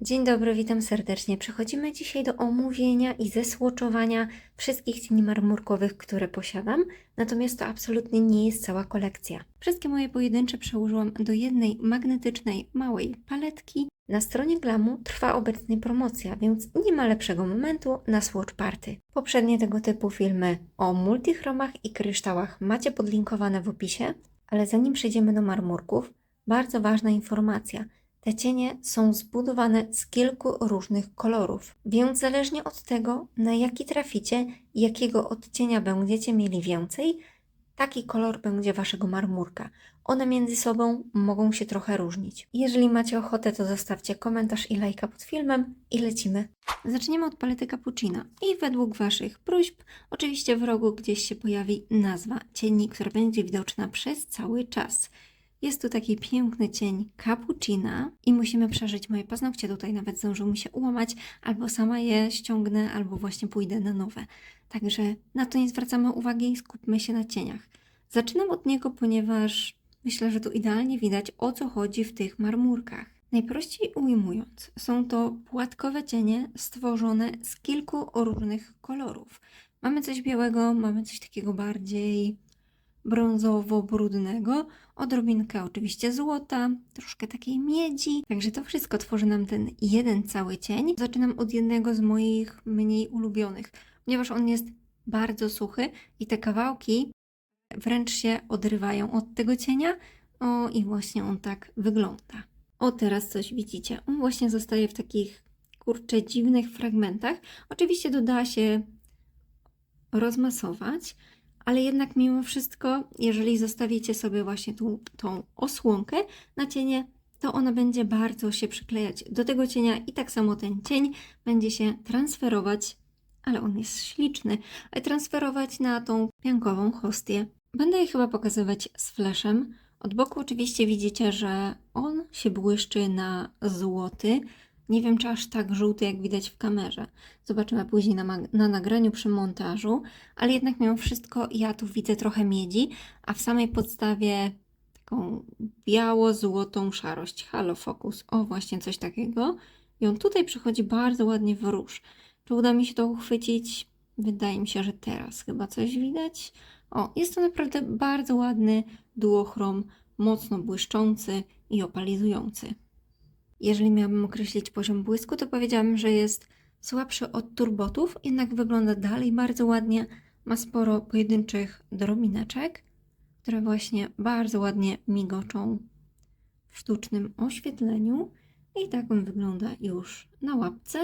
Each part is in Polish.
Dzień dobry, witam serdecznie. Przechodzimy dzisiaj do omówienia i zesłoczowania wszystkich cieni marmurkowych, które posiadam, natomiast to absolutnie nie jest cała kolekcja. Wszystkie moje pojedyncze przełożyłam do jednej magnetycznej, małej paletki. Na stronie Glamu trwa obecnie promocja, więc nie ma lepszego momentu na Swatch Party. Poprzednie tego typu filmy o multichromach i kryształach macie podlinkowane w opisie, ale zanim przejdziemy do marmurków, bardzo ważna informacja – te cienie są zbudowane z kilku różnych kolorów, więc zależnie od tego, na jaki traficie i jakiego odcienia będziecie mieli więcej, taki kolor będzie waszego marmurka. One między sobą mogą się trochę różnić. Jeżeli macie ochotę, to zostawcie komentarz i lajka pod filmem i lecimy. Zaczniemy od palety Cappuccina i według waszych próśb, oczywiście w rogu gdzieś się pojawi nazwa cieni, która będzie widoczna przez cały czas. Jest tu taki piękny cień cappuccina i musimy przeżyć moje paznokcie. Tutaj nawet zdążył mi się ułamać, albo sama je ściągnę, albo właśnie pójdę na nowe. Także na to nie zwracamy uwagi i skupmy się na cieniach. Zaczynam od niego, ponieważ myślę, że tu idealnie widać o co chodzi w tych marmurkach. Najprościej ujmując, są to płatkowe cienie stworzone z kilku różnych kolorów. Mamy coś białego, mamy coś takiego bardziej brązowo-brudnego, odrobinkę oczywiście złota, troszkę takiej miedzi. Także to wszystko tworzy nam ten jeden cały cień. Zaczynam od jednego z moich mniej ulubionych, ponieważ on jest bardzo suchy i te kawałki wręcz się odrywają od tego cienia. O, i właśnie on tak wygląda. O, teraz coś widzicie. On właśnie zostaje w takich kurczę dziwnych fragmentach. Oczywiście doda się rozmasować, ale jednak mimo wszystko, jeżeli zostawicie sobie właśnie tu, tą osłonkę na cienie, to ona będzie bardzo się przyklejać do tego cienia i tak samo ten cień będzie się transferować, ale on jest śliczny, ale transferować na tą piankową hostię. Będę je chyba pokazywać z flashem. Od boku oczywiście widzicie, że on się błyszczy na złoty, nie wiem, czy aż tak żółty, jak widać w kamerze. Zobaczymy później na, na, nagraniu przy montażu, ale jednak mimo wszystko ja tu widzę trochę miedzi, a w samej podstawie taką biało-złotą szarość. Halo Focus. O, właśnie coś takiego. I on tutaj przychodzi bardzo ładnie w róż. Czy uda mi się to uchwycić? Wydaje mi się, że teraz chyba coś widać. O, jest to naprawdę bardzo ładny duochrom, mocno błyszczący i opalizujący. Jeżeli miałabym określić poziom błysku, to powiedziałabym, że jest słabszy od turbotów, jednak wygląda dalej bardzo ładnie. Ma sporo pojedynczych drobineczek, które właśnie bardzo ładnie migoczą w sztucznym oświetleniu. I tak on wygląda już na łapce.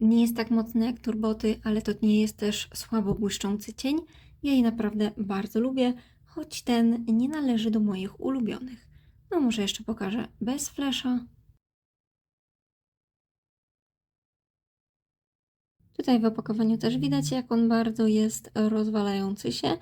Nie jest tak mocny jak turboty, ale to nie jest też słabo błyszczący cień. Ja jej naprawdę bardzo lubię choć ten nie należy do moich ulubionych. No może jeszcze pokażę bez flesza. Tutaj w opakowaniu też widać, jak on bardzo jest rozwalający się,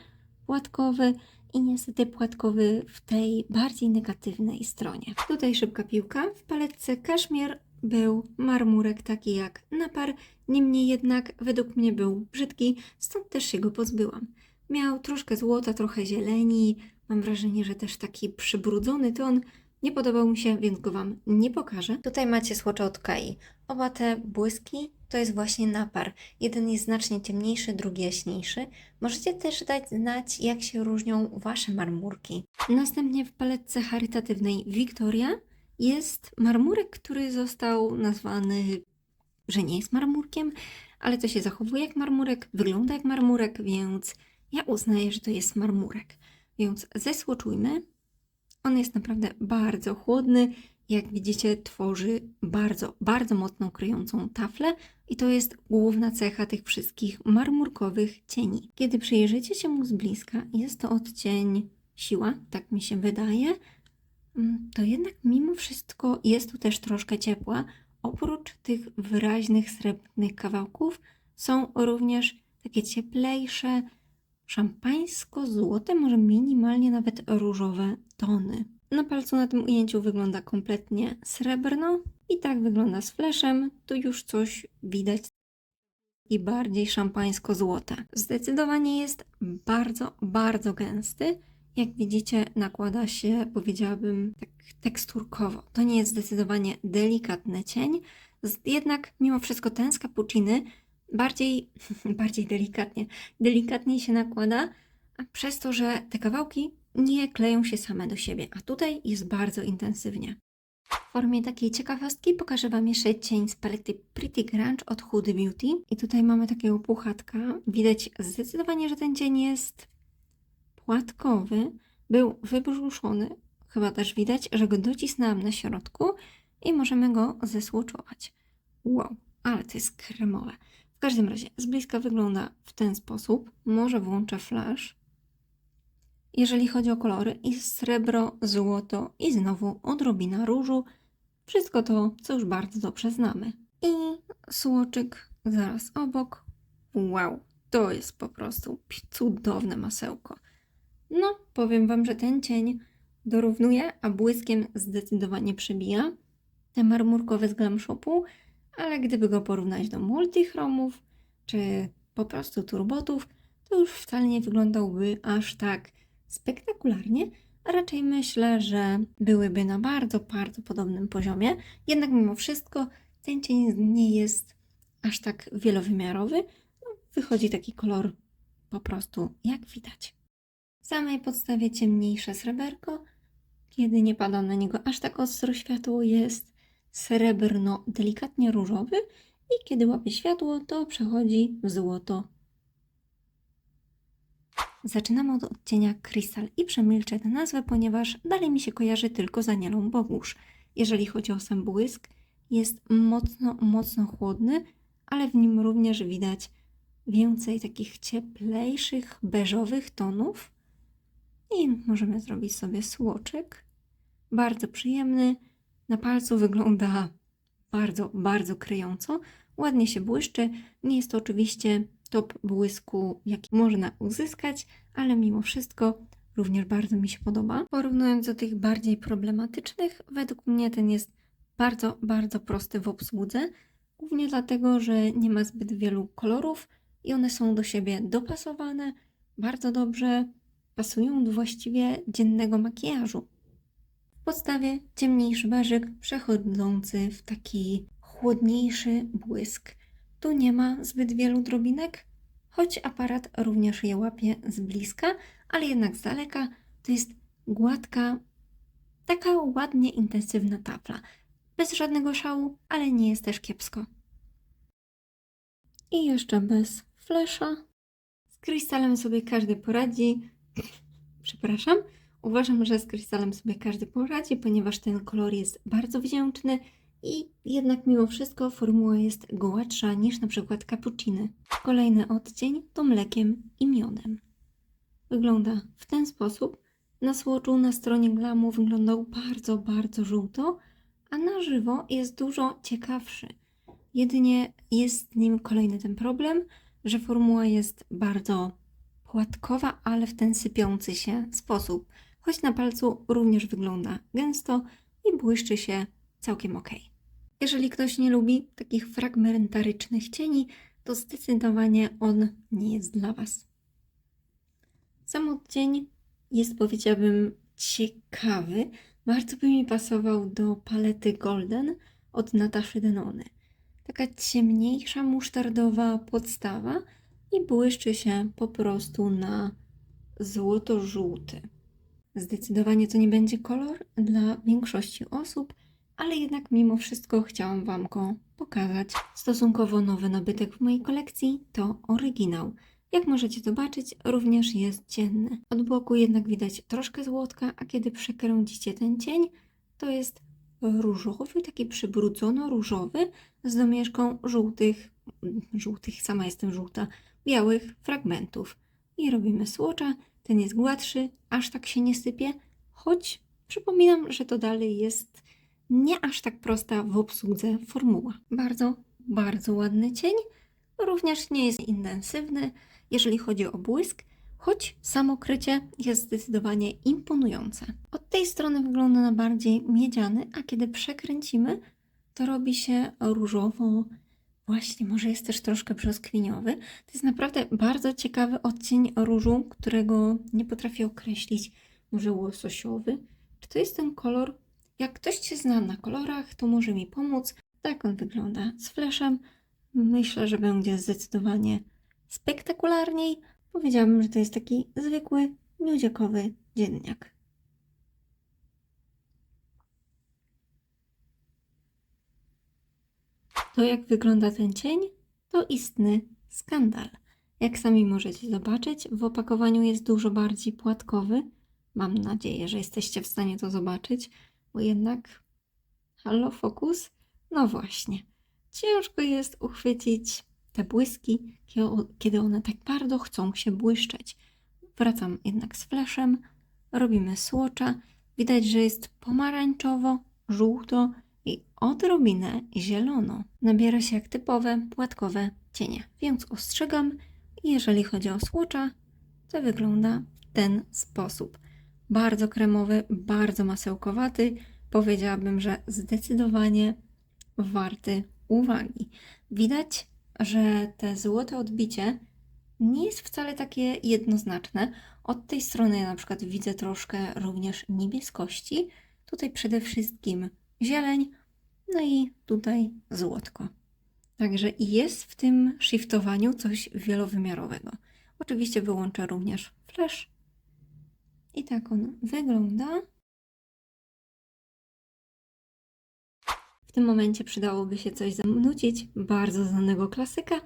płatkowy i niestety płatkowy w tej bardziej negatywnej stronie. Tutaj szybka piłka. W paletce kaszmir był marmurek taki jak napar, niemniej jednak według mnie był brzydki, stąd też się go pozbyłam. Miał troszkę złota, trochę zieleni. Mam wrażenie, że też taki przybrudzony ton. Nie podobał mi się, więc go Wam nie pokażę. Tutaj macie słocze od Kai. Oba te błyski to jest właśnie napar. Jeden jest znacznie ciemniejszy, drugi jaśniejszy. Możecie też dać znać, jak się różnią Wasze marmurki. Następnie w paletce charytatywnej Victoria jest marmurek, który został nazwany, że nie jest marmurkiem, ale to się zachowuje jak marmurek, wygląda jak marmurek, więc ja uznaję, że to jest marmurek. Więc zesłoczujmy. On jest naprawdę bardzo chłodny. Jak widzicie, tworzy bardzo, bardzo mocno kryjącą taflę i to jest główna cecha tych wszystkich marmurkowych cieni. Kiedy przyjrzycie się mu z bliska, jest to odcień siła, tak mi się wydaje, mm, to jednak mimo wszystko jest tu też troszkę ciepła. Oprócz tych wyraźnych srebrnych kawałków są również takie cieplejsze, szampańsko-złote, może minimalnie nawet różowe tony. Na palcu na tym ujęciu wygląda kompletnie srebrno i tak wygląda z fleszem. Tu już coś widać i bardziej szampańsko-złote. Zdecydowanie jest bardzo, bardzo gęsty. Jak widzicie, nakłada się, powiedziałabym, tak teksturkowo. To nie jest zdecydowanie delikatny cień, jednak mimo wszystko ten z cappucciny bardziej, bardziej delikatnie, delikatniej się nakłada, przez to, że te kawałki nie kleją się same do siebie, a tutaj jest bardzo intensywnie. W formie takiej ciekawostki pokażę Wam jeszcze cień z palety Pretty Grunge od Huda Beauty. I tutaj mamy takiego puchatka. Widać zdecydowanie, że ten cień jest płatkowy. Był wybrzuszony. Chyba też widać, że go docisnęłam na środku i możemy go zesłoczować. Wow, ale to jest kremowe. W każdym razie z bliska wygląda w ten sposób. Może włączę flash. Jeżeli chodzi o kolory, jest srebro, złoto i znowu odrobina różu. Wszystko to, co już bardzo dobrze znamy. I słoczyk zaraz obok. Wow, to jest po prostu cudowne masełko. No, powiem Wam, że ten cień dorównuje, a błyskiem zdecydowanie przebija te marmurkowe z Glam Shopu, ale gdyby go porównać do multichromów, czy po prostu turbotów, to już wcale nie wyglądałby aż tak spektakularnie, a raczej myślę, że byłyby na bardzo, bardzo podobnym poziomie. Jednak mimo wszystko ten cień nie jest aż tak wielowymiarowy. No, wychodzi taki kolor po prostu jak widać. W samej podstawie ciemniejsze sreberko, kiedy nie pada na niego aż tak ostro światło, jest srebrno delikatnie różowy i kiedy łapie światło, to przechodzi w złoto Zaczynam od odcienia Crystal i przemilczę tę nazwę, ponieważ dalej mi się kojarzy tylko z Anielą Bogusz. Jeżeli chodzi o sam błysk, jest mocno, mocno chłodny, ale w nim również widać więcej takich cieplejszych, beżowych tonów. I możemy zrobić sobie słoczyk. Bardzo przyjemny. Na palcu wygląda bardzo, bardzo kryjąco. Ładnie się błyszczy. Nie jest to oczywiście top błysku, jaki można uzyskać, ale mimo wszystko również bardzo mi się podoba. Porównując do tych bardziej problematycznych, według mnie ten jest bardzo, bardzo prosty w obsłudze, głównie dlatego, że nie ma zbyt wielu kolorów i one są do siebie dopasowane, bardzo dobrze pasują do właściwie dziennego makijażu. Podstawie ciemniejszy beżyk przechodzący w taki chłodniejszy błysk. Tu nie ma zbyt wielu drobinek, choć aparat również je łapie z bliska, ale jednak z daleka to jest gładka, taka ładnie intensywna tafla. Bez żadnego szału, ale nie jest też kiepsko. I jeszcze bez flesza. Z krystalem sobie każdy poradzi. Przepraszam. Uważam, że z krystalem sobie każdy poradzi, ponieważ ten kolor jest bardzo wdzięczny i jednak mimo wszystko formuła jest gładsza niż na przykład cappucciny. Kolejny odcień to mlekiem i miodem. Wygląda w ten sposób. Na słoczu na stronie glamu wyglądał bardzo, bardzo żółto, a na żywo jest dużo ciekawszy. Jedynie jest z nim kolejny ten problem, że formuła jest bardzo płatkowa, ale w ten sypiący się sposób. Choć na palcu również wygląda gęsto i błyszczy się całkiem ok. Jeżeli ktoś nie lubi takich fragmentarycznych cieni, to zdecydowanie on nie jest dla Was. Sam odcień jest, powiedziałabym, ciekawy. Bardzo by mi pasował do palety Golden od Nataszy Denony. Taka ciemniejsza, musztardowa podstawa i błyszczy się po prostu na złoto-żółty. Zdecydowanie to nie będzie kolor dla większości osób, ale jednak mimo wszystko chciałam Wam go pokazać. Stosunkowo nowy nabytek w mojej kolekcji to oryginał. Jak możecie zobaczyć, również jest cienny. Od boku jednak widać troszkę złotka, a kiedy przekręcicie ten cień, to jest różowy, taki przybrócono-różowy z domieszką żółtych, żółtych, sama jestem żółta, białych fragmentów. I robimy słocza, ten jest gładszy, aż tak się nie sypie, choć przypominam, że to dalej jest nie aż tak prosta w obsłudze formuła. Bardzo, bardzo ładny cień, również nie jest intensywny, jeżeli chodzi o błysk, choć samo krycie jest zdecydowanie imponujące. Od tej strony wygląda na bardziej miedziany, a kiedy przekręcimy, to robi się różowo, właśnie może jest też troszkę brzoskwiniowy. To jest naprawdę bardzo ciekawy odcień różu, którego nie potrafię określić może łososiowy. Czy to jest ten kolor? Jak ktoś się zna na kolorach, to może mi pomóc. Tak on wygląda z fleszem. Myślę, że będzie zdecydowanie spektakularniej. Powiedziałabym, że to jest taki zwykły, miodziakowy dzienniak. To jak wygląda ten cień, to istny skandal. Jak sami możecie zobaczyć, w opakowaniu jest dużo bardziej płatkowy. Mam nadzieję, że jesteście w stanie to zobaczyć, bo jednak. Halo, fokus? No właśnie. Ciężko jest uchwycić te błyski, kie- kiedy one tak bardzo chcą się błyszczeć. Wracam jednak z fleszem, robimy słocza. Widać, że jest pomarańczowo, żółto i odrobinę zielono. Nabiera się jak typowe płatkowe cienie, więc ostrzegam, jeżeli chodzi o słocza, to wygląda w ten sposób. Bardzo kremowy, bardzo masełkowaty. Powiedziałabym, że zdecydowanie warty uwagi. Widać, że te złote odbicie nie jest wcale takie jednoznaczne. Od tej strony na przykład widzę troszkę również niebieskości. Tutaj przede wszystkim zieleń, no i tutaj złotko. Także jest w tym shiftowaniu coś wielowymiarowego. Oczywiście wyłączę również flash. I tak on wygląda. W tym momencie przydałoby się coś zanucić, bardzo znanego klasyka,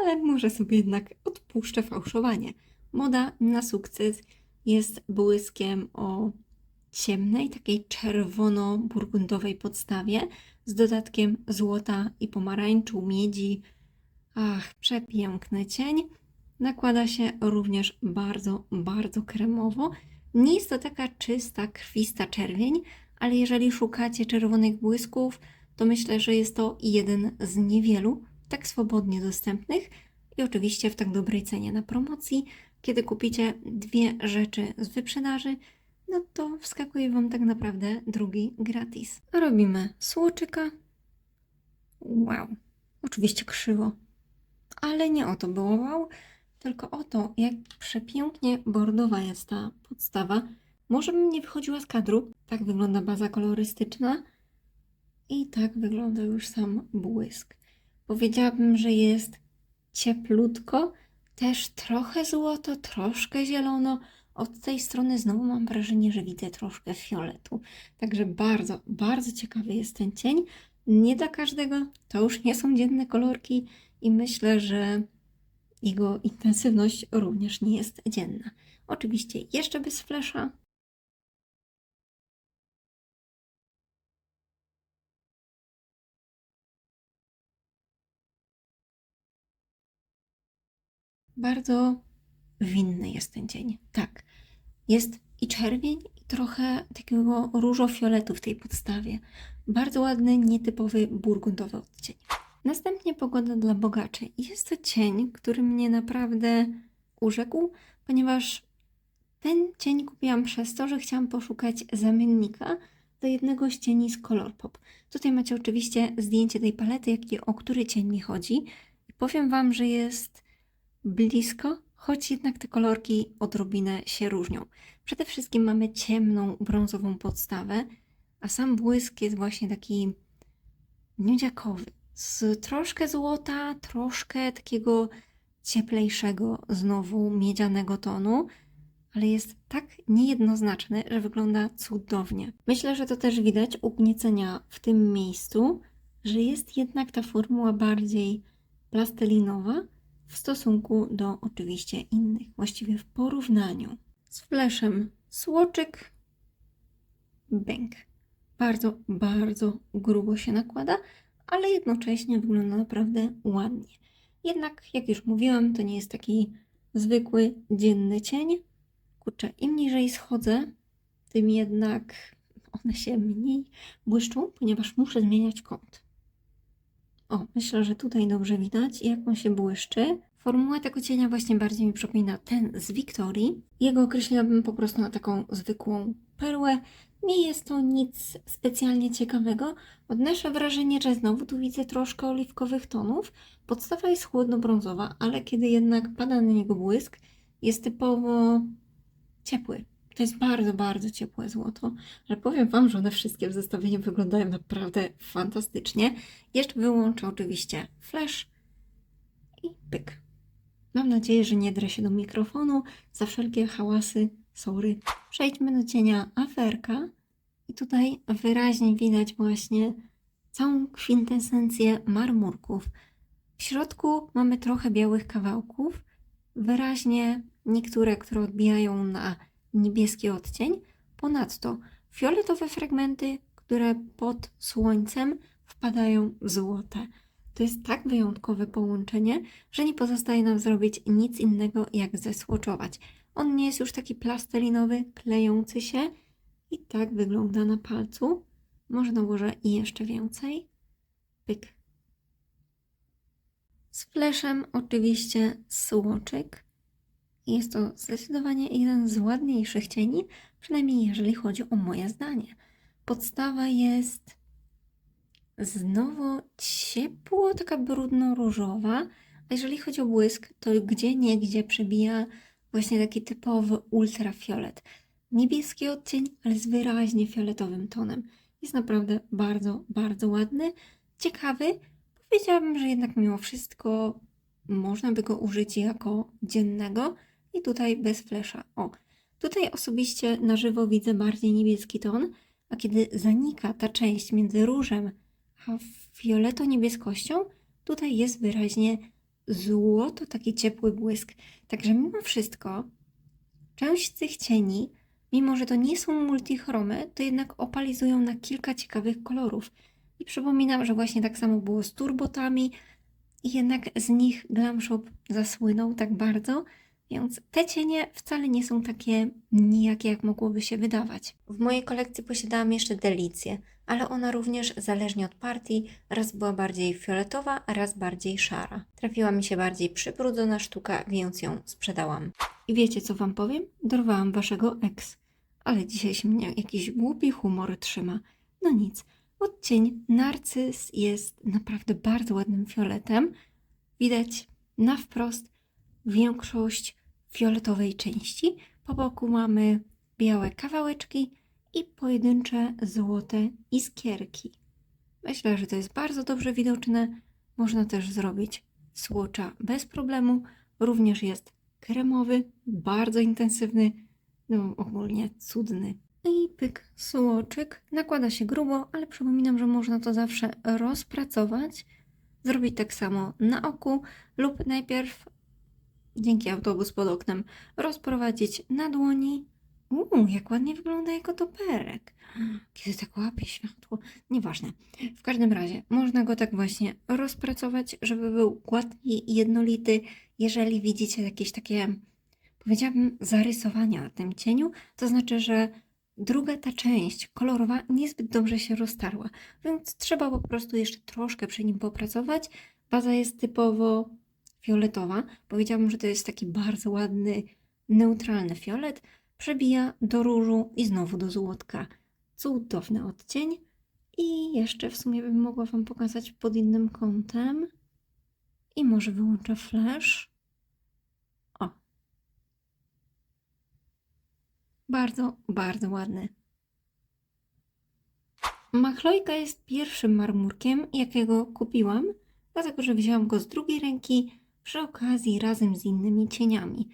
ale może sobie jednak odpuszczę fałszowanie. Moda na sukces jest błyskiem o ciemnej, takiej czerwono-burgundowej podstawie z dodatkiem złota i pomarańczu, miedzi. Ach, przepiękny cień. Nakłada się również bardzo, bardzo kremowo. Nie jest to taka czysta, krwista czerwień, ale jeżeli szukacie czerwonych błysków, to myślę, że jest to jeden z niewielu tak swobodnie dostępnych i oczywiście w tak dobrej cenie na promocji. Kiedy kupicie dwie rzeczy z wyprzedaży, no to wskakuje Wam tak naprawdę drugi gratis. Robimy słoczyka. Wow, oczywiście krzywo. Ale nie o to było wow, tylko o to, jak przepięknie bordowa jest ta podstawa. Może bym nie wychodziła z kadru. Tak wygląda baza kolorystyczna. I tak wygląda już sam błysk. Powiedziałabym, że jest cieplutko, też trochę złoto, troszkę zielono. Od tej strony znowu mam wrażenie, że widzę troszkę fioletu. Także bardzo, bardzo ciekawy jest ten cień. Nie dla każdego, to już nie są dzienne kolorki i myślę, że jego intensywność również nie jest dzienna. Oczywiście jeszcze bez flesza. Bardzo winny jest ten cień. Tak, jest i czerwień, i trochę takiego różo-fioletu w tej podstawie. Bardzo ładny, nietypowy burgundowy odcień. Następnie pogoda dla bogaczy. Jest to cień, który mnie naprawdę urzekł, ponieważ ten cień kupiłam przez to, że chciałam poszukać zamiennika do jednego z cieni z Colourpop. Tutaj macie oczywiście zdjęcie tej palety, jaki, o który cień mi chodzi. I powiem Wam, że jest blisko, choć jednak te kolorki odrobinę się różnią. Przede wszystkim mamy ciemną, brązową podstawę, a sam błysk jest właśnie taki miodziakowy, z troszkę złota, troszkę takiego cieplejszego, znowu miedzianego tonu, ale jest tak niejednoznaczny, że wygląda cudownie. Myślę, że to też widać ugniecenia w tym miejscu, że jest jednak ta formuła bardziej plastelinowa w stosunku do oczywiście innych, właściwie w porównaniu. Z fleszem słoczyk, bęk. Bardzo, bardzo grubo się nakłada, ale jednocześnie wygląda naprawdę ładnie. Jednak, jak już mówiłam, to nie jest taki zwykły, dzienny cień. Kurczę, im niżej schodzę, tym jednak one się mniej błyszczą, ponieważ muszę zmieniać kąt. O, myślę, że tutaj dobrze widać, jak on się błyszczy. Formuła tego cienia właśnie bardziej mi przypomina ten z Wiktorii. Jego określiłabym po prostu na taką zwykłą perłę. Nie jest to nic specjalnie ciekawego. Odnoszę wrażenie, że znowu tu widzę troszkę oliwkowych tonów. Podstawa jest chłodno-brązowa, ale kiedy jednak pada na niego błysk, jest typowo ciepły. To jest bardzo, bardzo ciepłe złoto, ale powiem Wam, że one wszystkie w zestawieniu wyglądają naprawdę fantastycznie. Jeszcze wyłączę oczywiście flash i pyk. Mam nadzieję, że nie drę się do mikrofonu. Za wszelkie hałasy, sorry. Przejdźmy do cienia aferka. I tutaj wyraźnie widać właśnie całą kwintesencję marmurków. W środku mamy trochę białych kawałków, wyraźnie niektóre, które odbijają na niebieski odcień. Ponadto fioletowe fragmenty, które pod słońcem wpadają w złote. To jest tak wyjątkowe połączenie, że nie pozostaje nam zrobić nic innego, jak zesłoczować. On nie jest już taki plastelinowy, klejący się i tak wygląda na palcu. Może i jeszcze więcej. Pyk. Z fleszem oczywiście słoczyk. Jest to zdecydowanie jeden z ładniejszych cieni, przynajmniej jeżeli chodzi o moje zdanie. Podstawa jest znowu ciepło, taka brudno-różowa, a jeżeli chodzi o błysk, to gdzie niegdzie przebija właśnie taki typowy ultrafiolet. Niebieski odcień, ale z wyraźnie fioletowym tonem. Jest naprawdę bardzo, bardzo ładny, ciekawy. Powiedziałabym, że jednak mimo wszystko można by go użyć jako dziennego i tutaj bez flesza. O, tutaj osobiście na żywo widzę bardziej niebieski ton, a kiedy zanika ta część między różem a fioleto-niebieskością, tutaj jest wyraźnie złoto, taki ciepły błysk. Także mimo wszystko część z tych cieni, mimo że to nie są multichromy, to jednak opalizują na kilka ciekawych kolorów. I przypominam, że właśnie tak samo było z turbotami i jednak z nich Glam Shop zasłynął tak bardzo, więc te cienie wcale nie są takie nijakie, jak mogłoby się wydawać. W mojej kolekcji posiadałam jeszcze delicję, ale ona również zależnie od partii, raz była bardziej fioletowa, a raz bardziej szara. Trafiła mi się bardziej przybrudzona sztuka, więc ją sprzedałam. I wiecie co wam powiem? Dorwałam waszego ex. Ale dzisiaj się mnie jakiś głupi humor trzyma. No nic. Odcień narcyz jest naprawdę bardzo ładnym fioletem. Widać na wprost większość fioletowej części. Po boku mamy białe kawałeczki i pojedyncze złote iskierki. Myślę, że to jest bardzo dobrze widoczne. Można też zrobić słocza bez problemu. Również jest kremowy, bardzo intensywny, no ogólnie cudny. I pyk, słoczyk. Nakłada się grubo, ale przypominam, że można to zawsze rozpracować. Zrobić tak samo na oku lub najpierw dzięki autobus pod oknem rozprowadzić na dłoni. Uuu, jak ładnie wygląda jako toperek. Kiedy tak łapie światło. Nieważne. W każdym razie można go tak właśnie rozpracować, żeby był gładki i jednolity. Jeżeli widzicie jakieś takie, powiedziałabym, zarysowania na tym cieniu, to znaczy, że druga ta część kolorowa niezbyt dobrze się roztarła, więc trzeba po prostu jeszcze troszkę przy nim popracować. Baza jest typowo fioletowa. Powiedziałabym, że to jest taki bardzo ładny, neutralny fiolet. Przebija do różu i znowu do złotka. Cudowny odcień. I jeszcze w sumie bym mogła Wam pokazać pod innym kątem. I może wyłączę flash. O. Bardzo, bardzo ładny. Machlojka jest pierwszym marmurkiem, jakiego kupiłam, dlatego że wzięłam go z drugiej ręki przy okazji razem z innymi cieniami.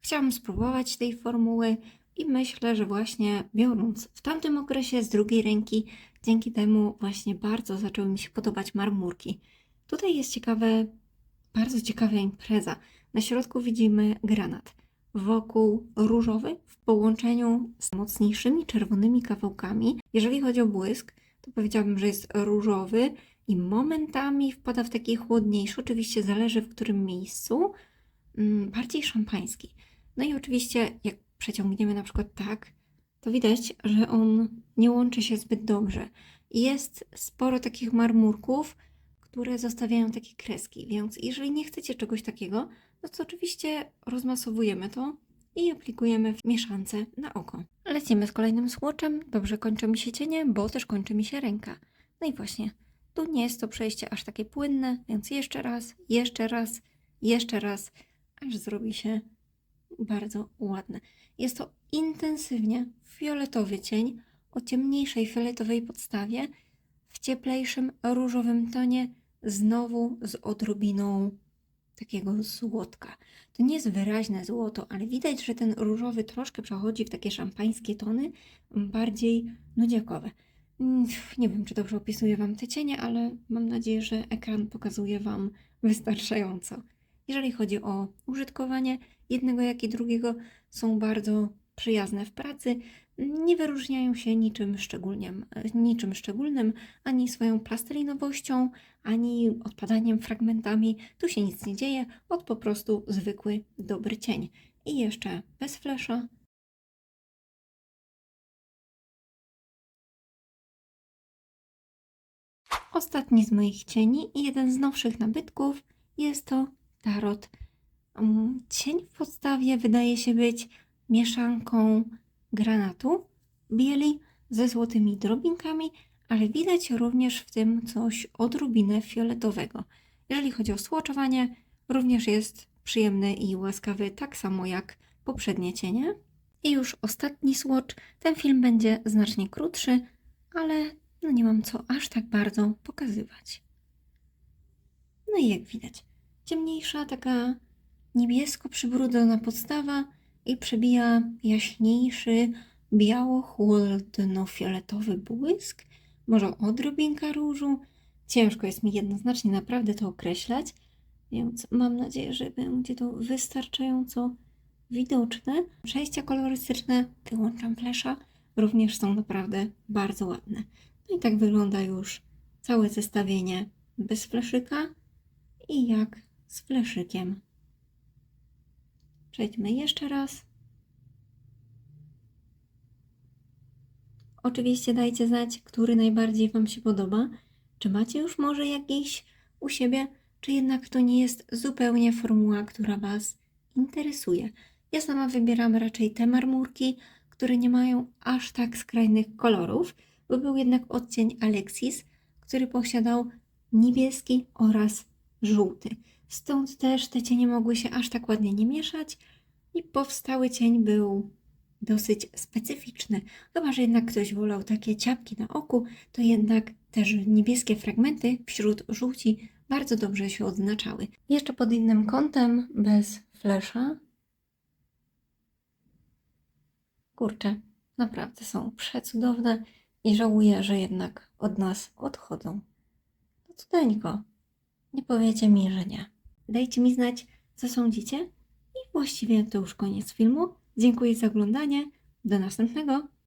Chciałam spróbować tej formuły i myślę, że właśnie biorąc w tamtym okresie z drugiej ręki, dzięki temu właśnie bardzo zaczęły mi się podobać marmurki. Tutaj jest ciekawe, bardzo ciekawa impreza. Na środku widzimy granat. Wokół różowy w połączeniu z mocniejszymi czerwonymi kawałkami. Jeżeli chodzi o błysk, to powiedziałabym, że jest różowy i momentami wpada w taki chłodniejszy, oczywiście zależy w którym miejscu, mm, bardziej szampański. No i oczywiście jak przeciągniemy na przykład tak, to widać, że on nie łączy się zbyt dobrze. Jest sporo takich marmurków, które zostawiają takie kreski, więc jeżeli nie chcecie czegoś takiego, no to oczywiście rozmasowujemy to i aplikujemy w mieszance na oko. Lecimy z kolejnym słoczem. Dobrze kończy mi się cienie, bo też kończy mi się ręka. No i właśnie, tu nie jest to przejście aż takie płynne, więc jeszcze raz, jeszcze raz, jeszcze raz, aż zrobi się bardzo ładne. Jest to intensywnie fioletowy cień o ciemniejszej fioletowej podstawie, w cieplejszym różowym tonie, znowu z odrobiną takiego złotka. To nie jest wyraźne złoto, ale widać, że ten różowy troszkę przechodzi w takie szampańskie tony, bardziej nudziakowe. Mm, Nie wiem, czy dobrze opisuję Wam te cienie, ale mam nadzieję, że ekran pokazuje Wam wystarczająco. Jeżeli chodzi o użytkowanie jednego, jak i drugiego, są bardzo przyjazne w pracy. Nie wyróżniają się niczym, szczególnie, niczym szczególnym, ani swoją plastelinowością, ani odpadaniem fragmentami. Tu się nic nie dzieje, od po prostu zwykły, dobry cień. I jeszcze bez flesza. Ostatni z moich cieni i jeden z nowszych nabytków jest to tarot. Mm, Cień w podstawie wydaje się być mieszanką granatu, bieli ze złotymi drobinkami, ale widać również w tym coś odrobinę fioletowego. Jeżeli chodzi o słoczowanie, również jest przyjemny i łaskawy, tak samo jak poprzednie cienie. I już ostatni słocz. Ten film będzie znacznie krótszy, ale no nie mam co aż tak bardzo pokazywać. No i jak widać, ciemniejsza, taka niebiesko przybrudzona podstawa i przebija jaśniejszy, biało-chłodno-fioletowy błysk, może odrobinka różu. Ciężko jest mi jednoznacznie naprawdę to określać, więc mam nadzieję, że będzie to wystarczająco widoczne. Przejścia kolorystyczne, wyłączam flesza, również są naprawdę bardzo ładne. No i tak wygląda już całe zestawienie bez fleszyka i jak z fleszykiem. Przejdźmy jeszcze raz. Oczywiście dajcie znać, który najbardziej Wam się podoba. Czy macie już może jakiś u siebie, czy jednak to nie jest zupełnie formuła, która Was interesuje. Ja sama wybieram raczej te marmurki, które nie mają aż tak skrajnych kolorów, był jednak odcień Alexis, który posiadał niebieski oraz żółty. Stąd też te cienie mogły się aż tak ładnie nie mieszać i powstały cień był dosyć specyficzny. Chyba, że jednak ktoś wolał takie ciapki na oku, to jednak też niebieskie fragmenty wśród żółci bardzo dobrze się odznaczały. Jeszcze pod innym kątem, bez flesza. Kurczę, naprawdę są przecudowne i żałuję, że jednak od nas odchodzą. No cudeńko. Nie powiecie mi, że nie. Dajcie mi znać, co sądzicie. I właściwie to już koniec filmu. Dziękuję za oglądanie. Do następnego.